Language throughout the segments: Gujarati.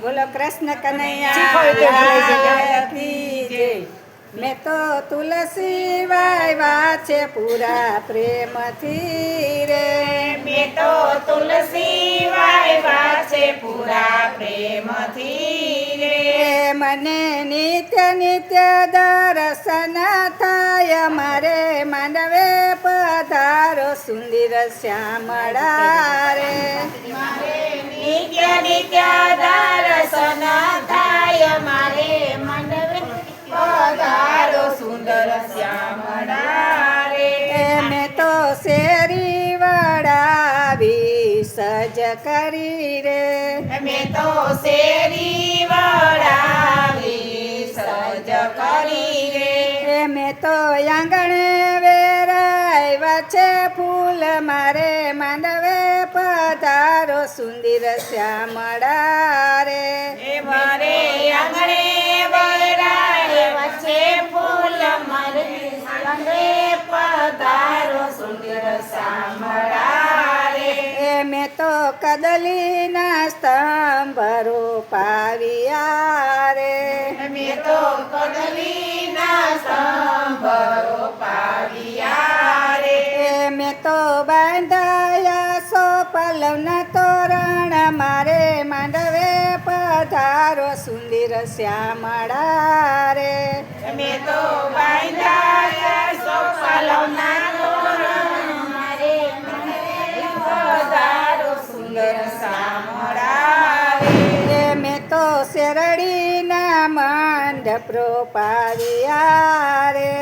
બોલો કૃષ્ણ કનૈયા. મેં તો તુલસી વાયવા છે પૂરા પ્રેમથી રે. મેં તો તુલસી વાયવા છે પૂરા પ્રેમથી રે. મને નિત્ય નિત્ય દર્શન થાય મારે માનવે પધારો સુંદર શ્યામળા રે. નિત્ય નિત્ય દર્શન થાય મારે મંડવે. પધારો સુંદર શ્યામળા રે. મેં તો શેરી વડાવી સજ કરી રે. મેં તો શેરી વડાવી સજ કરી રે. મેં તો આંગણે શ્યામળા રે. મારે આંગણે વરાય વચ્ચે ફૂલ મારે પધારો સુંદર સામળા એ મેં તો કદલીના સ્તંભરો પાવ્યા રે. મેં તો કદલીના સ્તંભરો પાવ્યા રે. મેં તો બાંધાયા સો પલવના તોરણ મારે માંડવે પધારો સુંદર શ્યામળા રે. મેં તો મેં તો શેરડીના માંડ પ્રોપારિયા રે.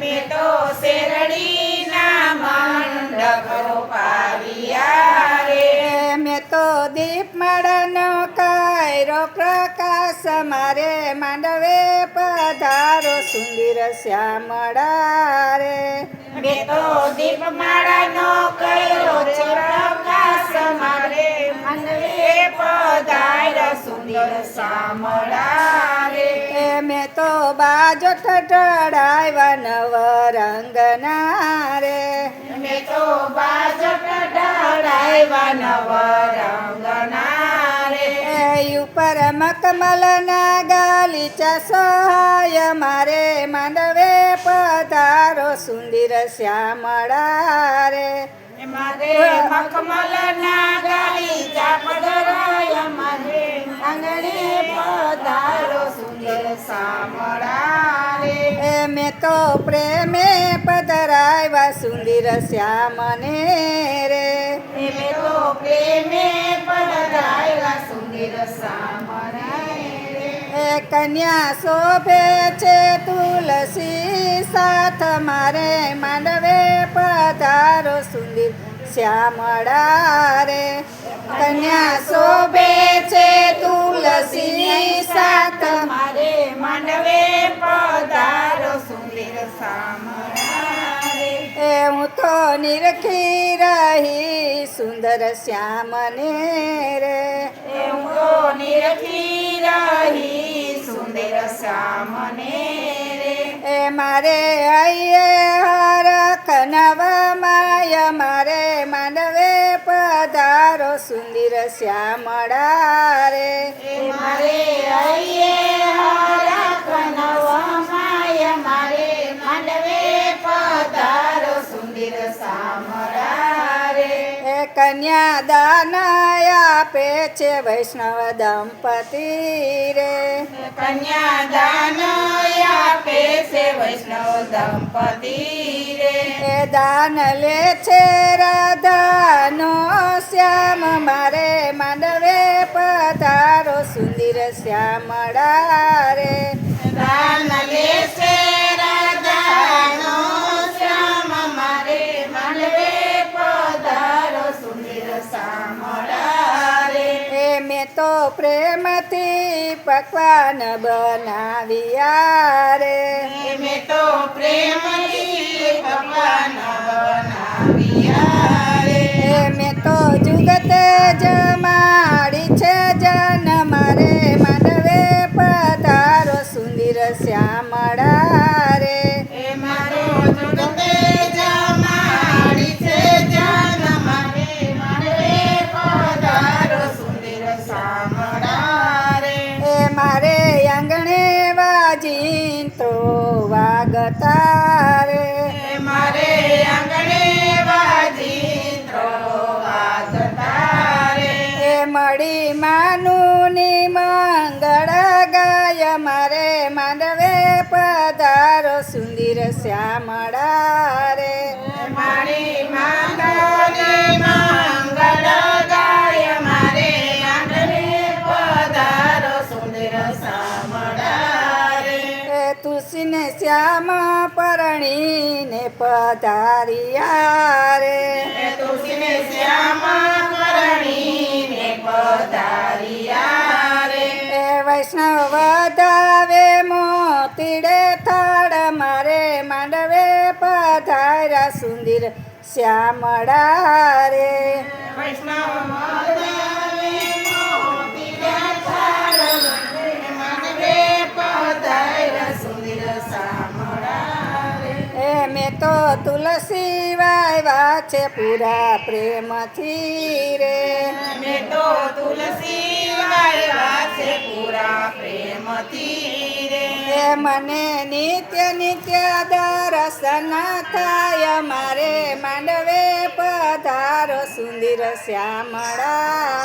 મેં તો શેરડીના મારે માંડવે પધારો સુંદર શ્યામળા રે. મેં તો દીપમાળાનો કર્યો છે પ્રકાશ મારે. માંડવે પધારો સુંદર સામળા રે. મે તો બાજો ઠઠડાવ્યા નવ રંગના રે. મે તો બાજો ઢળાવ્યા નવ રંગના રે એ ઉપર મકમલના ગાલીચા સહાય મારે માનવે પધારો સુંદર શ્યામળા રે મારે મખમલના ગાડી ચાપદરાય મારે આંગણે પધારો સુંદર રે મેં તો પ્રેમે પધરાવ્યા સુંદર શ્યામને. કન્યા શોભે છે તુલસી સાથ મારે માંડવે પધારો સુંદર શ્યામળા રે. કન્યા શોભે છે તુલસી સાથ મારે માંડવે પધારો સુંદર સામળા એ હું તો નિરખી રહી સુંદર શ્યામને રે. નિરખી રહી સુંદર સામને રે એ મારે આયે હરખ નવા માય મારે માનવે પધારો સુંદર શ્યામળા રે એ મારે આઈએ હરખ નવા માય મારે પધારો સુંદર સામળા રે એ કન્યા દાન આપે છે વૈષ્ણવ દંપતિ રે. કન્યા દાન આપે છે વૈષ્ણવ દંપતિ રે. દાન લે છે રાધાનો પ્રેમથી પકવાન બનાવ્યા રે. મેં તો પ્રેમથી પકવાન બનાવ્યા રે. મેં તો જુગતે જમાડી છે જન મારે માનવે પધારો સુંદર શ્યામળા મારે આંગણે વાજીંત્રો વાગતા રે મારે આંગણે વાજીત્રો વાગતા રે એ મળી માનું ની મંગળ ગાય મારે માંડવે પધારો સુંદર શ્યામળા પધારિયા રે તુલસીને શ્યામા કરણીને પધારિયા રે એ વૈષ્ણવ વધાવે મોતીડે થાળ મારે માંડવે પધાર્યા સુંદર શ્યામળા રે વૈષ્ણવ તો તુલસી વાયવા છે પૂરા પ્રેમથી રે. મે તો તુલસી વાયવા છે પૂરા પ્રેમથી રે. મને નિત્ય નિત્ય દર્શન થાય મારે માંડવે પધારો સુંદર શ્યામળા